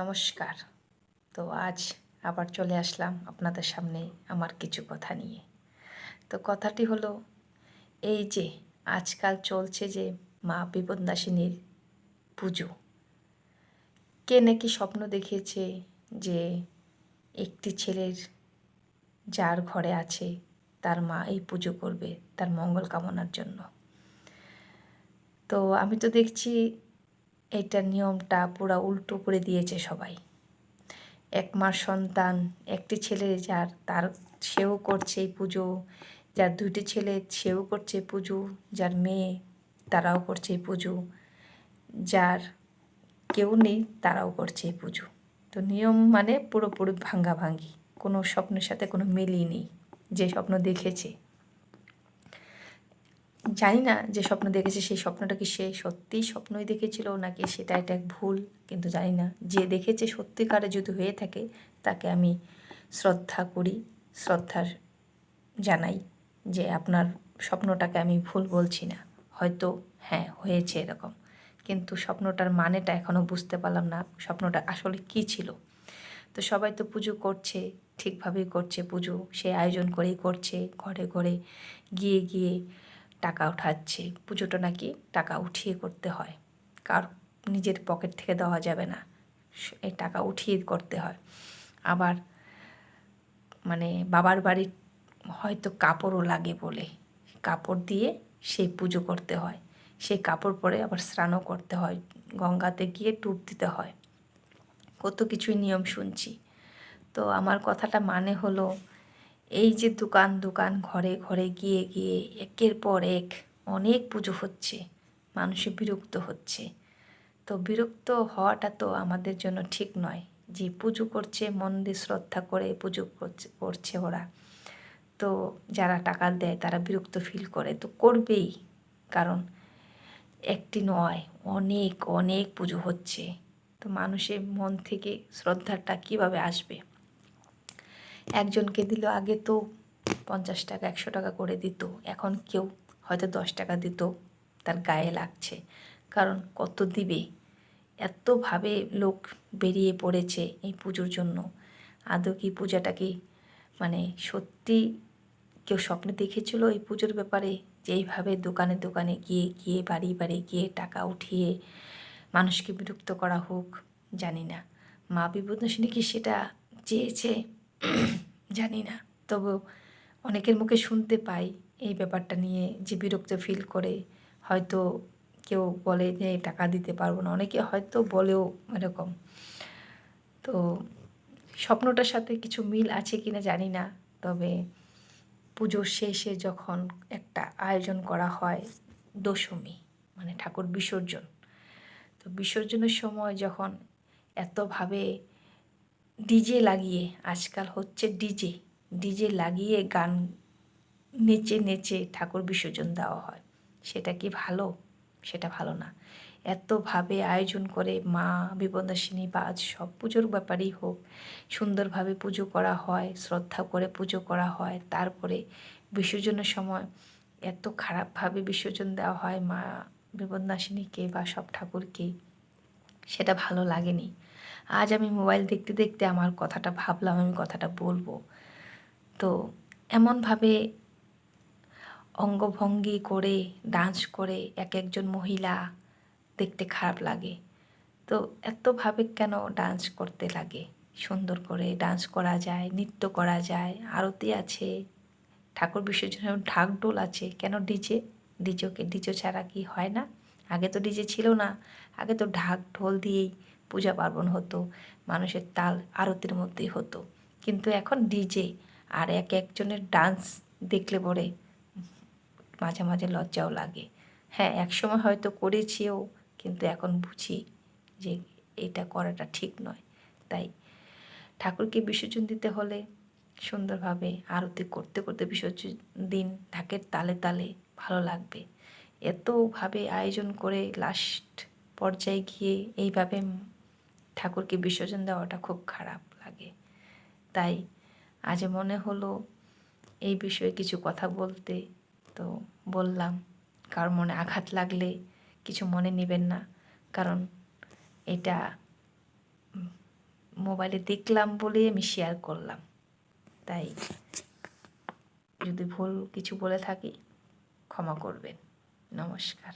নমস্কার। তো আজ আবার চলে আসলাম আপনাদের সামনে আমার কিছু কথা নিয়ে। তো কথাটি হলো, এই যে আজকাল চলছে যে মা বিপদাসিনীর পুজো, কে নাকি স্বপ্ন দেখিয়েছে যে একটি ছেলের যার ঘরে আছে, তার মা এই পুজো করবে তার মঙ্গল কামনার জন্য। তো আমি তো দেখছি এইটার নিয়মটা পুরো উল্টো করে দিয়েছে সবাই। এক মাস সন্তান, একটি ছেলে যার, তার সেও করছে এই পুজো, যার দুইটি ছেলে সেও করছে পুজো, যার মেয়ে তারাও করছে এই পুজো, যার কেউ নেই তারাও করছে এই পুজো। তো নিয়ম মানে পুরোপুরি ভাঙ্গা ভাঙ্গি কোনো স্বপ্নের সাথে কোনো মিলই নেই, যে স্বপ্ন দেখেছে। জানি না যে স্বপ্ন দেখেছে, সেই স্বপ্নটা কি সে সত্যিই স্বপ্নই দেখেছিল নাকি সেটা এটা এক ভুল, কিন্তু জানি না। যে দেখেছে সত্যিকারে যদি হয়ে থাকে, তাকে আমি শ্রদ্ধা করি, শ্রদ্ধার জানাই যে আপনার স্বপ্নটাকে আমি ভুল বলছি না। হয়তো হ্যাঁ হয়েছে এরকম। কিন্তু স্বপ্নটার মানেটা এখনও বুঝতে পারলাম না, স্বপ্নটা আসলে কী ছিল। তো সবাই তো পুজো করছে, ঠিকভাবেই করছে পুজো। সে আয়োজন করেই করছে, ঘরে ঘরে গিয়ে গিয়ে টাকা উঠাচ্ছে, পুজোটা নাকি টাকা উঠিয়ে করতে হয়। কার নিজের পকেট থেকে দেওয়া যাবে না এই টাকা উঠিয়ে করতে হয়। আবার মানে বাবার বাড়ির হয়তো কাপড়ও লাগে বলে, কাপড় দিয়ে সেই পুজো করতে হয়। সেই কাপড় পরে আবার স্নানও করতে হয়, গঙ্গাতে গিয়ে টুপ দিতে হয়। কত কিছুই নিয়ম শুনছি। তো আমার কথাটা মানে হলো এই যে দোকান দোকান, ঘরে ঘরে গিয়ে গিয়ে একের পর এক অনেক পুজো হচ্ছে, মানুষে বিরক্ত হচ্ছে। তো বিরক্ত হওয়াটা তো আমাদের জন্য ঠিক নয়, যে পুজো করছে, মন দিয়ে শ্রদ্ধা করে পুজো করছে ওরা। তো যারা টাকা দেয়, তারা বিরক্ত ফিল করে, তো করবেই, কারণ একটি নয়, অনেক অনেক পুজো হচ্ছে। তো মানুষের মন থেকে শ্রদ্ধাটা কীভাবে আসবে? একজনকে দিল, আগে তো পঞ্চাশ টাকা, একশো টাকা করে দিত। এখন কেউ হয়তো দশ টাকা দিত, তার গায়ে লাগছে। কারণ কত দিবে? এতভাবে লোক বেরিয়ে পড়েছে এই পুজোর জন্য। আদৌ কি পূজাটাকে মানে সত্যি কেউ স্বপ্নে দেখেছিল এই পুজোর ব্যাপারে? যে এইভাবে দোকানে দোকানে গিয়ে গিয়ে, বাড়ি বাড়ি গিয়ে টাকা উঠিয়ে মানুষকে বিরক্ত করা হোক, জানি না। মা বিপদনাশিনী কি সেটা চেয়েছে? জানি না। তবু অনেকের মুখে শুনতে পাই এই ব্যাপারটা নিয়ে যে বিরক্ত ফিল করে। হয়তো কেউ বলে যে, টাকা দিতে পারব না। অনেকে হয়তো বলেও এরকম। তো স্বপ্নটার সাথে কিছু মিল আছে কি না জানি না। তবে পুজোর শেষে যখন একটা আয়োজন করা হয়, দশমী মানে ঠাকুর বিসর্জন, তো বিসর্জনের সময় যখন এতভাবে ডিজে লাগিয়ে, আজকাল হচ্ছে ডিজে। ডিজে লাগিয়ে গান নেচে নেচে ঠাকুর বিসর্জন দেওয়া হয়। সেটা কি ভালো? সেটা ভালো না। এতভাবে আয়োজন করে মা বিপদাসিনী বা সব পুজোর ব্যাপারেই হোক, সুন্দরভাবে পুজো করা হয়, শ্রদ্ধা করে পুজো করা হয়, তারপরে বিসর্জনের সময় এত খারাপভাবে বিসর্জন দেওয়া হয় মা বিপদনাশিনীকে বা সব ঠাকুরকে। সেটা ভালো লাগেনি। আজ আমি মোবাইল দেখতে দেখতে আমার কথাটা ভাবলাম, আমি কথাটা বলব। তো এমনভাবে অঙ্গভঙ্গি করে, ডান্স করে এক একজন মহিলা দেখতে খারাপ লাগে। তো এতভাবে কেন ডান্স করতে লাগে? সুন্দর করে ডান্স করা যায়, নৃত্য করা যায়, আরতি আছে, ঠাকুর বিসর্জনের ঢাক ডোল আছে, কেন ডিজে? ডিজোকে ডিজো ছাড়া কি হয় না? আগে তো ডিজে ছিল না। আগে তো ঢাক, ঢোল দিয়েই পূজা পার্বণ হতো, মানুষের তাল আরতির মধ্যেই হতো। কিন্তু এখন ডিজে আর এক একজনের ডান্স দেখলে পরে মাঝে মাঝে লজ্জাও লাগে। হ্যাঁ একসময় হয়তো করেছিও, কিন্তু এখন বুঝি যে এটা করাটা ঠিক নয়। তাই ঠাকুরকে বিসর্জন দিতে হলে সুন্দরভাবে আরতি করতে করতে বিসর্জন দিন, ঢাকের তালে তালে ভালো লাগবে। এতভাবে আয়োজন করে লাস্ট পর্যায়ে গিয়ে এইভাবে ঠাকুরকে বিসর্জন দেওয়াটা খুব খারাপ লাগে। তাই আজ মনে হলো এই বিষয়ে কিছু কথা বলতে, তো বললাম কার মনে আঘাত লাগলে কিছু মনে নেবেন না, কারণ এটা মোবাইলে দেখলাম বলে আমি শেয়ার করলাম। তাই যদি ভুল কিছু বলে থাকি, ক্ষমা করবেন। নমস্কার।